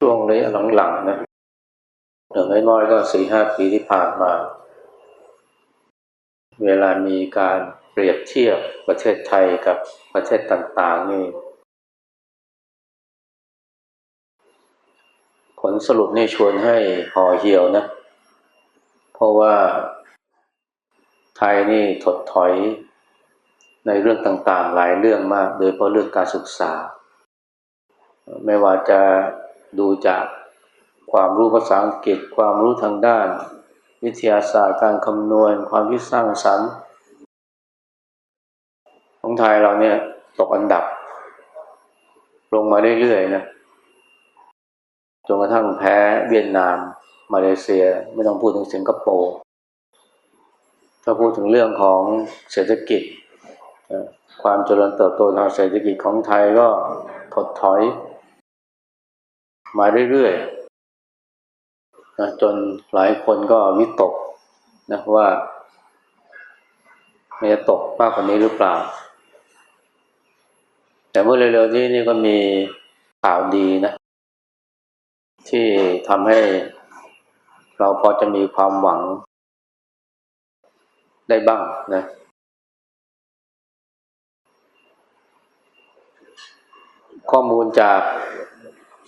ช่วงระยะหลังๆนะอย่างน้อยๆก็สี่ห้าปีที่ผ่านมา เวลามีการเปรียบเทียบประเทศไทยกับประเทศต่างๆนี่ ผลสรุปนี่ชวนให้ห่อเหี่ยวนะ เพราะว่าไทยนี่ถดถอยในเรื่องต่างๆ หลายเรื่องมาก โดยเฉพาะเรื่องการศึกษา ไม่ว่าจะ ดูจากความรู้ภาษาอังกฤษ ความรู้ทางด้าน วิทยาศาสตร์การคำนวณ ความคิดสร้างสรรค์ของไทยเราเนี่ยตกอันดับ ลงมาเรื่อยๆนะจนกระทั่งแพ้เวียดนาม มาเลเซียไม่ต้องพูดถึงสิงคโปร์ถ้าพูดถึงเรื่องของเศรษฐกิจ ความเจริญเติบโตทางเศรษฐกิจของไทยก็ถดถอย มาเรื่อยๆนะจนหลายคนก็วิตกนะว่ามันจะตกมากกว่านี้หรือเปล่า แต่เมื่อเร็วๆนี้นี่ก็มีข่าวดีนะ ที่ทำให้เราพอจะมีความหวังได้บ้างนะข้อมูลจาก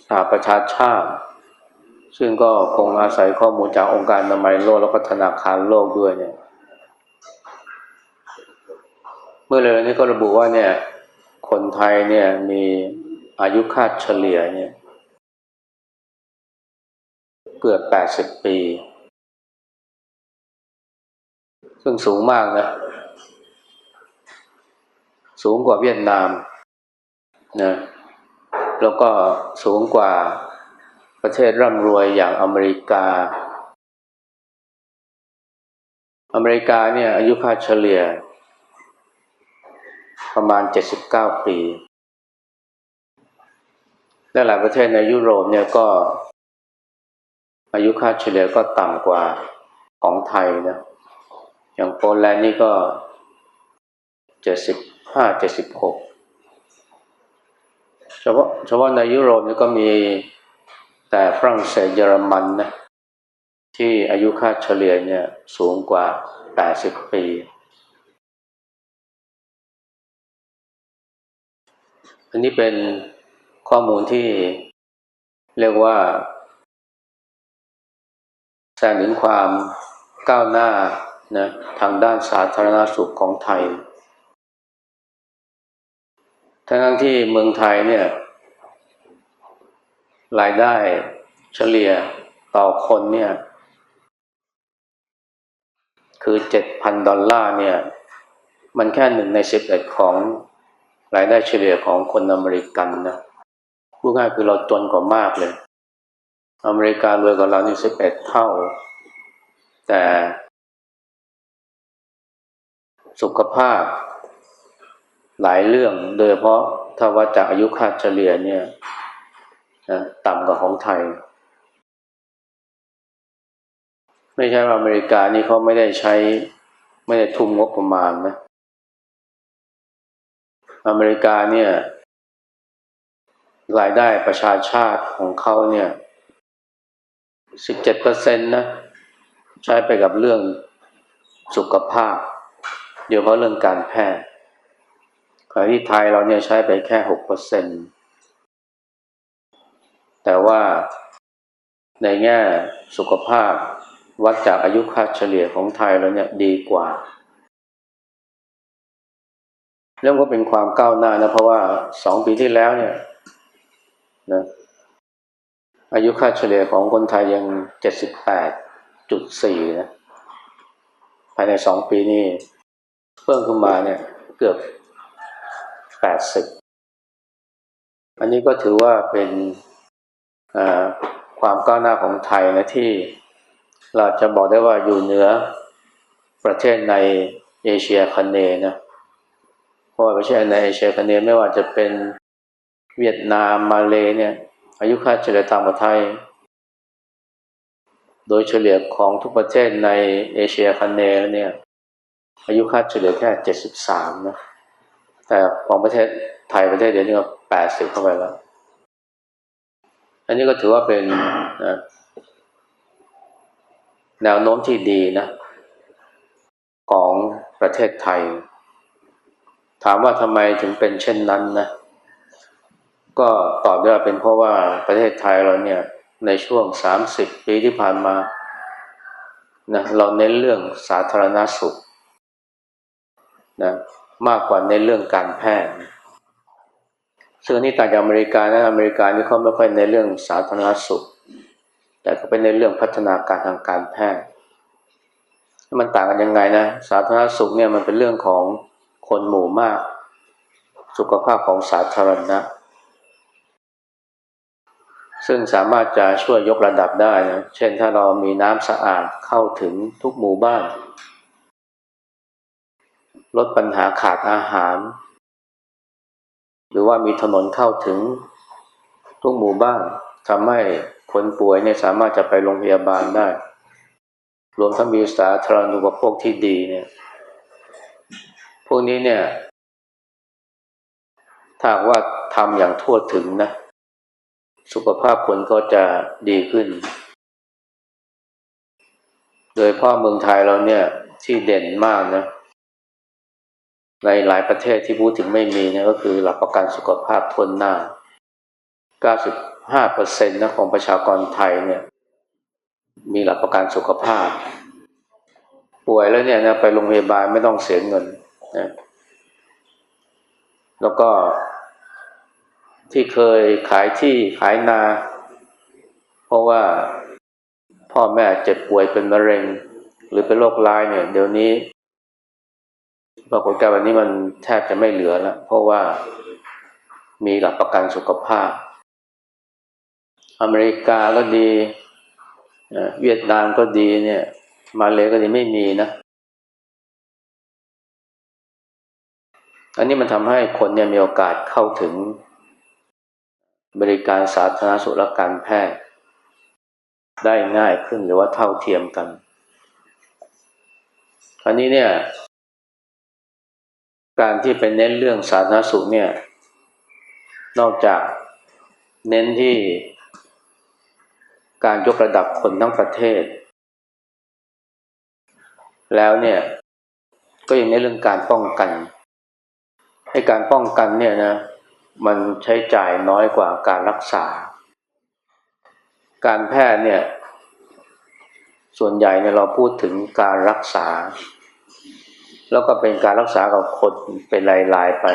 หประชาชาติ ซึ่งก็คงอาศัยข้อมูลจากองค์การนามัยโลกแล้วก็ธนาคารโลกด้วยเนี่ย เมื่อเร็วนี้ก็ระบุว่าเนี่ย คนไทยเนี่ยมีอายุคาดเฉลี่ยเนี่ยเกือบแปดสิบปี ซึ่งสูงมากนะ สูงกว่าเวียดนามนะ แล้วก็สูงกว่าประเทศร่ำรวยอย่างอเมริกา อเมริกาเนี่ยอายุค่าเฉลี่ย ประมาณ 79 ปี และหลายประเทศในยุโรปเนี่ยก็ อายุค่าเฉลี่ยก็ต่ำกว่าของไทยนะ อย่างโปแลนด์นี่ก็ 75 76 เฉพาะเฉพาะในยุโรปนี่ก็มีแต่ฝรั่งเศสเยอรมันนะที่อายุค่าเฉลี่ยเนี่ยสูงกว่า 80 ปี อันนี้เป็นข้อมูลที่เรียกว่าแสดงถึงความก้าวหน้านะทางด้านสาธารณสุขของไทย ทั้งที่เมืองไทยเนี่ย รายได้เฉลี่ยต่อคนเนี่ย คือเจ็ดพันดอลลาร์เนี่ย มันแค่หนึ่งในสิบเอ็ดของรายได้เฉลี่ยของคนอเมริกันนะพูดง่ายคือเราจนกว่ามากเลย อเมริการวยกว่าเรานี่สิบเอ็ดเท่า แต่ สุขภาพ หลายเรื่อง โดยเฉพาะถ้าวัดจากอายุคาดเฉลี่ยเนี่ยนะต่ำกว่าของไทย ไม่ใช่ว่าอเมริกานี่เขาไม่ได้ใช้ ไม่ได้ทุ่มงบประมาณนะ อเมริกาเนี่ยรายได้ประชาชาติของเขาเนี่ยสิบเจ็ดเปอร์เซ็นต์นะใช้ไปกับเรื่องสุขภาพ เดี๋ยวเพราะเรื่องการแพทย์ ขณะที่ไทยเราเนี่ยใช้ไปแค่หกเปอร์เซ็นแต่ว่าในแง่สุขภาพวัดจากอายุค่าเฉลี่ยของไทยเราเนี่ยดีกว่า เรื่องก็เป็นความก้าวหน้านะเพราะว่าสองปีที่แล้วเนี่ยนะอายุค่าเฉลี่ยของคนไทยยังเจ็ดสิบแปดจุดสี่นะภายในสองปีนี้เพิ่มขึ้นมาเนี่ยเกือบ แปดสิบอันนี้ก็ถือว่าเป็นความก้าวหน้าของไทยนะที่เราจะบอกได้ว่าอยู่เหนือประเทศในเอเชียคเนนะเพราะว่าประเทศในเอเชียคเนไม่ว่าจะเป็นเวียดนามมาเลเนี่ย อายุค่าเฉลี่ยต่างประเทศโดยเฉลี่ยของทุกประเทศในเอเชียคเนเนี่ย อายุค่าเฉลี่ยแค่เจ็ดสิบสามนะ แต่ของประเทศไทยประเทศเดียวนี่ก็แปดสิบเข้าไปแล้ว อันนี้ก็ถือว่าเป็นนะแนวโน้มที่ดีนะ ของประเทศไทย ถามว่าทำไมถึงเป็นเช่นนั้นนะ ก็ตอบได้ว่าเป็นเพราะว่าประเทศไทยเราเนี่ยในช่วง30ปีที่ผ่านมานะเราเน้นเรื่องสาธารณสุขนะ มากกว่าในเรื่องการแพทย์ซึ่งนี่ต่างจากอเมริกานะอเมริกานี่เขาไม่ค่อยในเรื่องสาธารณสุข แต่ก็เป็นในเรื่องพัฒนาการทางการแพทย์ มันต่างกันยังไงนะ สาธารณสุขเนี่ยมันเป็นเรื่องของคนหมู่มาก สุขภาพของสาธารณะ ซึ่งสามารถจะช่วยยกระดับได้นะ เช่นถ้าเรามีน้ำสะอาดเข้าถึงทุกหมู่บ้าน ลดปัญหาขาดอาหาร หรือว่ามีถนนเข้าถึงทุกหมู่บ้านทำให้คนป่วยเนี่ยสามารถจะไปโรงพยาบาลได้ รวมทั้งมีสาธารณูปโภคที่ดีเนี่ย พวกนี้เนี่ยถ้าว่าทำอย่างทั่วถึงนะ สุขภาพคนก็จะดีขึ้น โดยพ่อเมืองไทยเราเนี่ยที่เด่นมากนะ ในหลายประเทศที่พูดถึงไม่มีเนี่ยก็คือหลักประกันสุขภาพทนหน้า 95%นะของประชากรไทยเนี่ยมีหลักประกันสุขภาพ ป่วยแล้วเนี่ยนะไปโรงพยาบาลไม่ต้องเสียเงินนะแล้วก็ที่เคยขายที่ขายนา เพราะว่าพ่อแม่เจ็บป่วยเป็นมะเร็ง หรือเป็นโรคร้ายเนี่ย เดี๋ยวนี้ ปรากฏการณ์วันนี้มันแทบจะไม่เหลือแล้ว เพราะว่ามีหลักประกันสุขภาพ อเมริกาก็ดีเวียดนามก็ดีเนี่ย มาเลยก็ดีไม่มีนะ อันนี้มันทำให้คนเนี่ยมีโอกาสเข้าถึงบริการสาธารณสุขและการแพทย์ ได้ง่ายขึ้นหรือว่าเท่าเทียมกันอันนี้เนี่ย การที่เป็นเน้นเรื่องสาธารณสุขเนี่ย นอกจากเน้นที่การยกระดับคนทั้งประเทศ แล้วเนี่ยก็ยังในเรื่องการป้องกัน ให้การป้องกันเนี่ยนะมันใช้จ่ายน้อยกว่าการรักษา การแพทย์เนี่ย ส่วนใหญ่เนี่ยเราพูดถึงการรักษา แล้วก็เป็นการรักษากับคนเป็นรายๆไป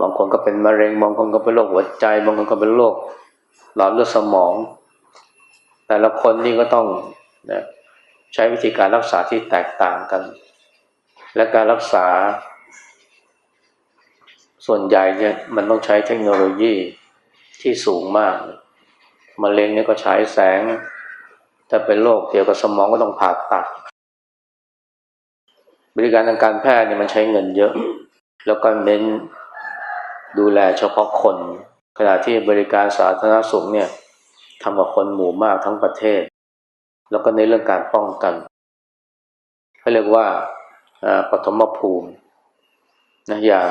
บางคนก็เป็นมะเร็ง บางคนก็เป็นโรคหัวใจ บางคนก็เป็นโรคหลอดเลือดสมอง แต่ละคนนี่ก็ต้องนะใช้วิธีการรักษาที่แตกต่างกัน และการรักษา ส่วนใหญ่เนี่ยมันต้องใช้เทคโนโลยีที่สูงมากมะเร็งเนี่ยก็ใช้แสง ถ้าเป็นโรคเกี่ยวกับสมองก็ต้องผ่าตัด บริการทางการแพทย์เนี่ยมันใช้เงินเยอะ แล้วก็เน้นดูแลเฉพาะคน ขณะที่บริการสาธารณสุขเนี่ยทำกับคนหมู่มากทั้งประเทศ แล้วก็ในเรื่องการป้องกันเขาเรียกว่าปฐมภูมินะอย่าง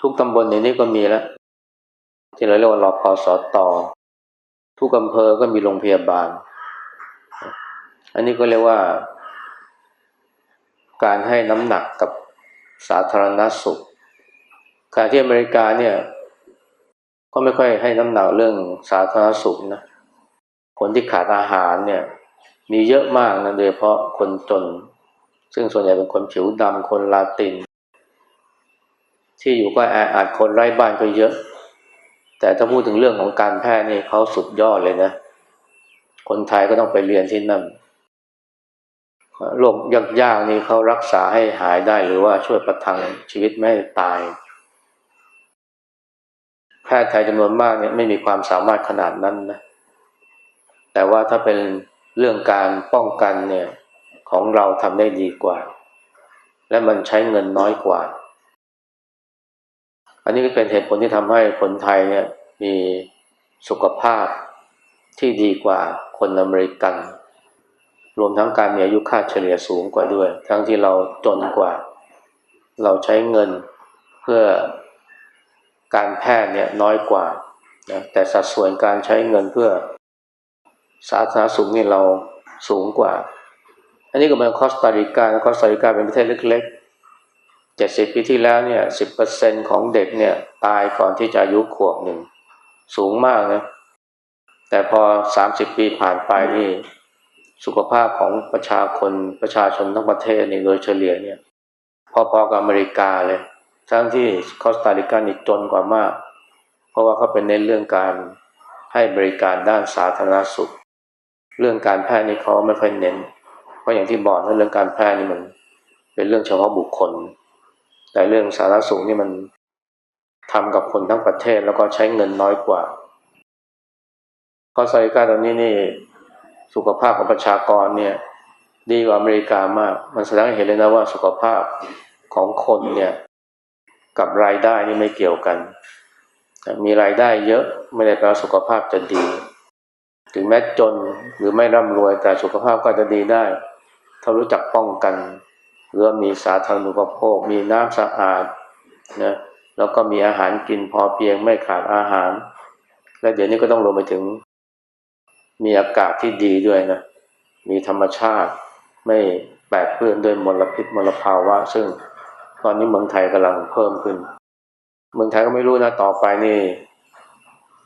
ทุกตำบลในนี้ก็มีแล้ว ที่เราเรียกว่ารอพอสอตอทุกอำเภอก็มีโรงพยาบาล อันนี้ก็เรียกว่า การให้น้ำหนักกับสาธารณสุขการที่อเมริกาเนี่ย ก็ไม่ค่อยให้น้ำหนักเรื่องสาธารณสุขนะคนที่ขาดอาหารเนี่ย มีเยอะมากนะโดยเฉพาะคนจน ซึ่งส่วนใหญ่เป็นคนผิวดำคนลาติน ที่อยู่ก็แออัดคนไร้บ้านก็เยอะ แต่ถ้าพูดถึงเรื่องของการแพทย์นี่เขาสุดยอดเลยนะ คนไทยก็ต้องไปเรียนที่นั่น โรคยากๆนี่เขารักษาให้หายได้หรือว่าช่วยประทังชีวิตไม่ให้ตาย แพทย์ไทยจำนวนมากเนี่ยไม่มีความสามารถขนาดนั้นนะ แต่ว่าถ้าเป็นเรื่องการป้องกันเนี่ยของเราทำได้ดีกว่า และมันใช้เงินน้อยกว่า อันนี้ก็เป็นเหตุผลที่ทำให้คนไทยเนี่ยมีสุขภาพที่ดีกว่าคนอเมริกัน รวมทั้งการมีอายุค่าเฉลี่ยสูงกว่าด้วย ทั้งที่เราจนกว่า เราใช้เงินเพื่อการแพทย์เนี่ยน้อยกว่านะแต่สัดส่วนการใช้เงินเพื่อสาธารณสุขนี่เราสูงกว่า อันนี้ก็เป็นคอสตาริกาคอสตาริกาเป็นประเทศเล็กๆเจ็ดสิบปีที่แล้วเนี่ยสิบเปอร์เซ็นของเด็กเนี่ยตายก่อนที่จะอายุขวบหนึ่ง สูงมากนะแต่พอสามสิบปีผ่านไปนี่ สุขภาพของประชาคนประชาชนทั้งประเทศนี่โดยเฉลี่ยเนี่ยพอๆกับอเมริกาเลย ทั้งที่คอสตาริกานี่จนกว่ามาก เพราะว่าเขาเป็นเน้นเรื่องการให้บริการด้านสาธารณสุข เรื่องการแพทย์นี่เขาไม่ค่อยเน้น เพราะอย่างที่บอกนะเรื่องการแพทย์นี่มัน เป็นเรื่องเฉพาะบุคคล แต่เรื่องสาธารณสุขนี่มันทำกับคนทั้งประเทศแล้วก็ใช้เงินน้อยกว่าคอสตาริกาตอนนี้นี่ สุขภาพของประชากรเนี่ยดีกว่าอเมริกามาก มันแสดงให้เห็นเลยนะว่าสุขภาพของคนเนี่ยกับรายได้นี่ไม่เกี่ยวกัน มีรายได้เยอะไม่ได้แปลว่าสุขภาพจะดี ถึงแม้จนหรือไม่ร่ำรวยแต่สุขภาพก็จะดีได้ ถ้ารู้จักป้องกันหรือมีสาธารณูปโภค มีน้ำสะอาดนะแล้วก็มีอาหารกินพอเพียงไม่ขาดอาหาร และเดี๋ยวนี้ก็ต้องรวมไปถึง มีอากาศที่ดีด้วยนะ มีธรรมชาติไม่แปดเปื้อนด้วยมลพิษมลภาวะ ซึ่งตอนนี้เมืองไทยกำลังเพิ่มขึ้น เมืองไทยก็ไม่รู้นะต่อไปนี่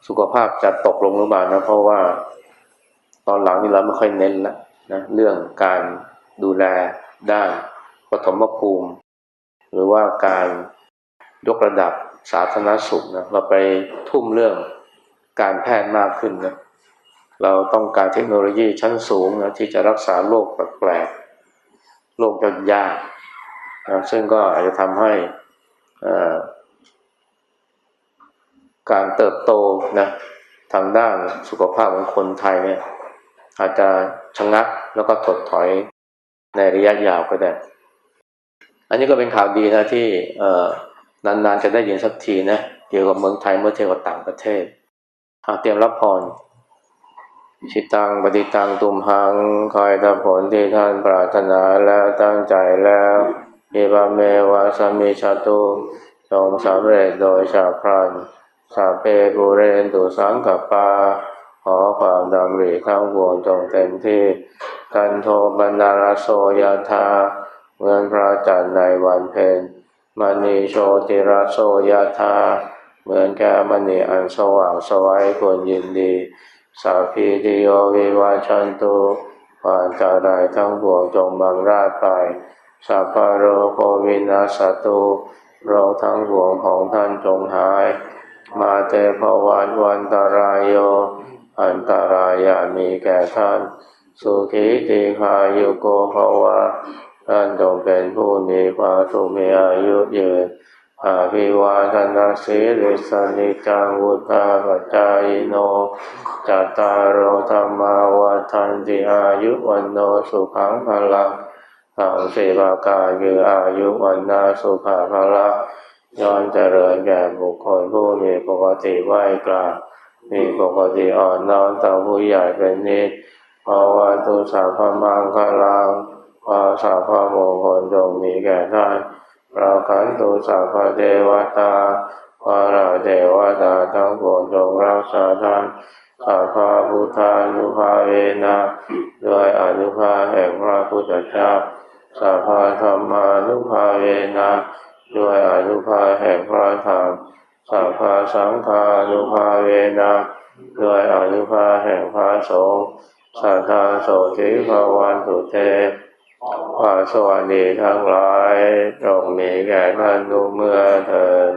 สุขภาพจะตกลงหรือเปล่านะ เพราะว่าตอนหลังนี่เราไม่ค่อยเน้นละนะเรื่องการดูแลด้านปฐมภูมิ หรือว่าการยกระดับสาธารณสุขนะเราไปทุ่มเรื่องการแพทย์มากขึ้นนะ เราต้องการเทคโนโลยีชั้นสูงนะที่จะรักษาโรคแปลกๆ โรคยากนะซึ่งก็อาจจะทำให้การเติบโตนะทางด้านสุขภาพของคนไทยเนี่ยอาจจะชะงักแล้วก็ถดถอยในระยะยาวก็ได้ อันนี้ก็เป็นข่าวดีนะที่นานๆจะได้ยินสักทีนะเกี่ยวกับเมืองไทยเมื่อเทียบกับต่างประเทศเตรียมรับพร ชิตังปฏิตังตุมหังคอยทำผลที่ท่านปรารถนาแล้วตั้งใจแล้วเอบาเมวะสมิชาตุจงสำเร็จโดยชาพรันสาเปปุเรนตุสังกัปปา ขอความดำริทั้งวงจงเต็มที่ กันโทบรรดาลโสยธาเหมือนพระจันทร์ในวันเพ็ญมณีโชติระโสยธาเหมือนแก้มณีอันสว่างสวัยควรยินดี สัพพิติโยวิวาชันตุความจารายทั้งปวงจงบังราดไปสัพพโรโควินาสตุโรคทั้งปวงของท่านจงหาย มาเตภวันวันตรายโย อันตรายามีแก่ท่าน สุขีติคายุโกภวะท่านจงเป็นผู้มีความสุขมีอายุยืน อาภิวาทนาสีริสนิจังวุฒาปจายโนจัตตารโอธรรมาวัฏันติอายุวันโนสุขังพลังทางเสบากาคืออายุวันนาสุภาพละย้อนเจริญแก่บุคคลผู้มีปกติไหวกราบมีปกติอ่อนน้อมต่อผู้ใหญ่เป็นนิดภาวะตุสัพมังคลังภาสัพมงคลจงมีแก่ท่าน ราขันตุสัพพเทวตาพระราเทวตาทั้งปวงจงรักษาท่านสัพพพุทธานุภาเวนะด้วยอนุภาแห่งพระพุทธเจ้าสัพพธรรมานุภาเวนะด้วยอนุภาแห่งพระธรรมสัพพสังฆานุภาเวนะด้วยอนุภาแห่งพระสงฆ์สัทธาโสติภาวันตุเต ความสวัสดีทั้งหลายจงมีแก่ท่านทุกเมื่อเถิด